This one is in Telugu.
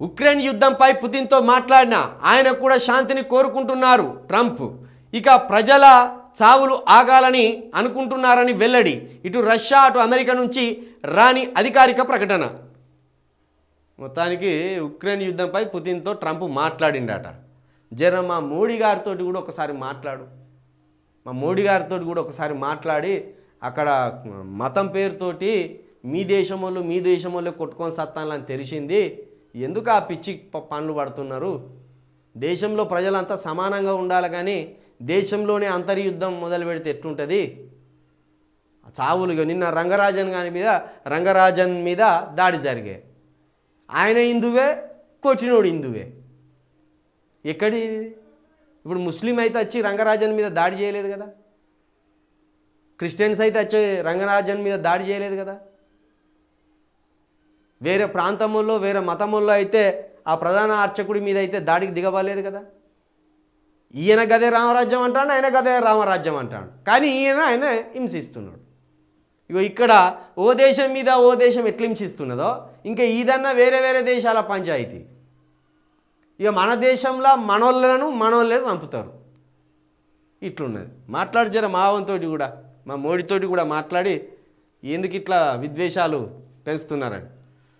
ఉక్రెయిన్ యుద్ధంపై పుతిన్తో మాట్లాడిన ఆయన కూడా శాంతిని కోరుకుంటున్నారు ట్రంప్. ఇక ప్రజల చావులు ఆగాలని అనుకుంటున్నారని వెల్లడి ఇటు రష్యా అటు అమెరికా నుంచి రాని అధికారిక ప్రకటన. మొత్తానికి ఉక్రెయిన్ యుద్ధంపై పుతిన్తో ట్రంప్ మాట్లాడిండట. జర మా మోడీ గారితో కూడా ఒకసారి మాట్లాడు. మా మోడీ గారితో కూడా ఒకసారి మాట్లాడి అక్కడ మతం పేరుతోటి మీ దేశం వాళ్ళు మీ దేశం వాళ్ళు కొట్టుకొని సత్తాలని తెలిసింది. ఎందుకు ఆ పిచ్చి ప- పనులు పడుతున్నారు? దేశంలో ప్రజలంతా సమానంగా ఉండాలి కానీ దేశంలోనే అంతర్యుద్ధం మొదలు పెడితే ఎట్లుంటుంది? చావులు నిన్న రంగరాజన్ గారి మీద రంగరాజన్ మీద దాడి జరిగాయి. ఆయన హిందువే కొట్టినోడు హిందువే. ఎక్కడి ఇప్పుడు ముస్లిం అయితే వచ్చి రంగరాజన్ మీద దాడి చేయలేదు కదా? క్రిస్టియన్స్ అయితే వచ్చి రంగరాజన్ మీద దాడి చేయలేదు కదా? వేరే ప్రాంతముల్లో వేరే మతముల్లో అయితే ఆ ప్రధాన అర్చకుడి మీద అయితే దాడికి దిగబలేదు కదా? ఈయన గదే రామరాజ్యం అంటాడు ఆయన గదే రామరాజ్యం అంటాడు. కానీ ఈయన ఆయన హింసిస్తున్నాడు. ఇగో ఇక్కడ ఓ దేశం మీద ఓ దేశం ఎట్లా హింసిస్తున్నదో ఇంకా ఇదన్నా వేరే వేరే దేశాల పంచాయతీ. ఇక మన దేశంలో మనోళ్ళను మనోళ్ళే చంపుతారు. ఇట్లున్నది. మాట్లాడి జర మావంతోటి కూడా మా మోడీతోటి కూడా మాట్లాడి ఎందుకు ఇట్లా విద్వేషాలు పెంచుతున్నారని.